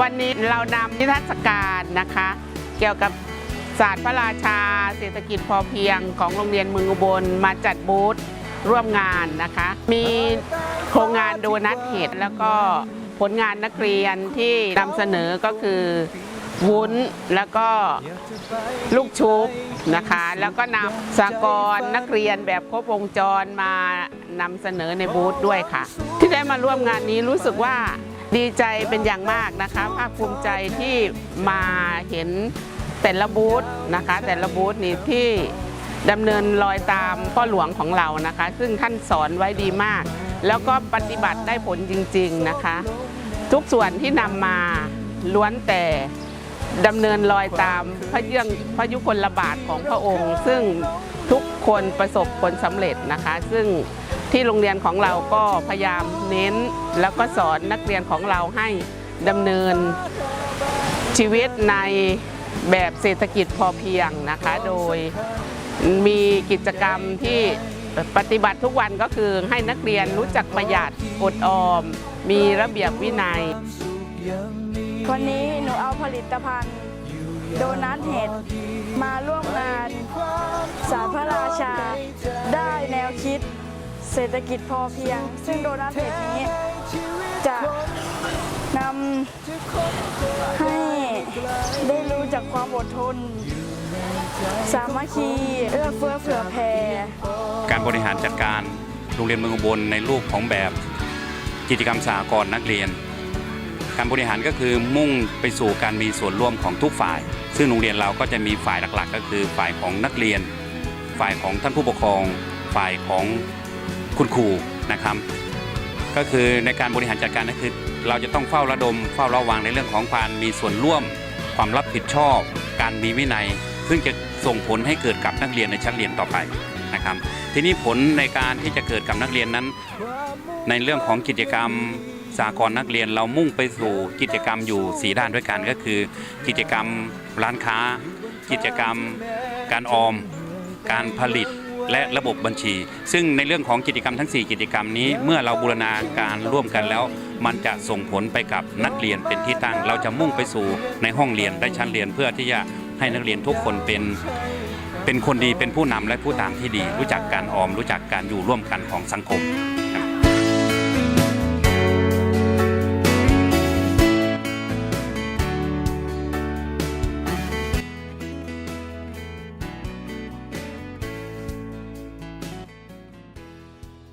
วันนี้เรานำนิทรรศการนะคะ เกี่ยวกับศาสตร์พระราชา เศรษฐกิจพอเพียงของโรงเรียนเมืองอุบลมาจัดบูธร่วมงานนะคะ มีโครงงานโดนัทเห็ดแล้วก็ผลงานนักเรียนที่นำเสนอก็คือวุ้นแล้วก็ลูกชุบนะคะ แล้วก็นำสากรนักเรียนแบบครบวงจรมานำเสนอในบูธด้วยค่ะ ที่ได้มาร่วมงานนี้รู้สึกว่า ดีใจเป็นอย่างมากนะคะภาคภูมิใจที่มาเห็นแต่ละบูธนะคะ แต่ละบูธนี่ที่ดำเนินรอยตามพ่อหลวงของเรานะคะ ซึ่งท่านสอนไว้ดีมาก แล้วก็ปฏิบัติได้ผลจริง ๆนะคะ ทุกส่วนที่นำมาล้วนแต่ดำเนินรอยตามพระเยื่องพระยุคลบาทของพระองค์ ซึ่งทุกคนประสบผลสำเร็จนะคะ ซึ่ง ที่โรงเรียนของเราก็พยายามเน้น แล้วก็สอนนักเรียนของเราให้ดำเนินชีวิตในแบบเศรษฐกิจพอเพียงนะคะ โดยมีกิจกรรมที่ปฏิบัติทุกวันก็คือให้นักเรียนรู้จักประหยัดอดออม มีระเบียบวินัย วันนี้หนูเอาผลิตภัณฑ์ โดนัทเห็ดมาร่วมงาน สารพระราชาได้แนวคิด เศรษฐกิจพอเพียง ซึ่งโดนัทเห็ดนี้จะนำให้ได้รู้จักความอดทน สามัคคีเอื้อเฟื้อเผื่อแผ่การบริหารจัดการโรงเรียนเมืองอุบลในรูปของแบบกิจกรรมสหกรณ์นักเรียน การบริหารก็คือมุ่งไปสู่การมีส่วนร่วมของทุกฝ่าย ซึ่งโรงเรียนเราก็จะมีฝ่ายหลักๆ ก็คือฝ่ายของนักเรียน ฝ่ายของท่านผู้ปกครอง ฝ่ายของ คุณครูนะครับ ก็คือในการบริหารจัดการก็คือ เราจะต้องเฝ้าระดม เฝ้าระวังในเรื่องของการมีส่วนร่วม ความรับผิดชอบ การมีวินัย ซึ่งจะส่งผลให้เกิดกับนักเรียนในชั้นเรียนต่อไปนะครับ ทีนี้ผลในการที่จะเกิดกับนักเรียนนั้น ในเรื่องของกิจกรรมสากลนักเรียนเรามุ่งไปสู่กิจกรรมอยู่ 4 ด้านด้วยกันก็คือ กิจกรรมร้านค้า กิจกรรม การออม การผลิต และระบบบัญชี ซึ่งในเรื่องของกิจกรรมทั้ง 4 กิจกรรมนี้ เมื่อเราบูรณาการร่วมกันแล้ว มันจะส่งผลไปกับนักเรียนเป็นที่ตั้ง เราจะมุ่งไปสู่ในห้องเรียนได้ชั้นเรียนเพื่อที่จะให้นักเรียนทุกคนเป็นเป็นคนดีเป็นผู้นำและผู้ตามที่ดี รู้จักการออม รู้จักการอยู่ร่วมกันของสังคม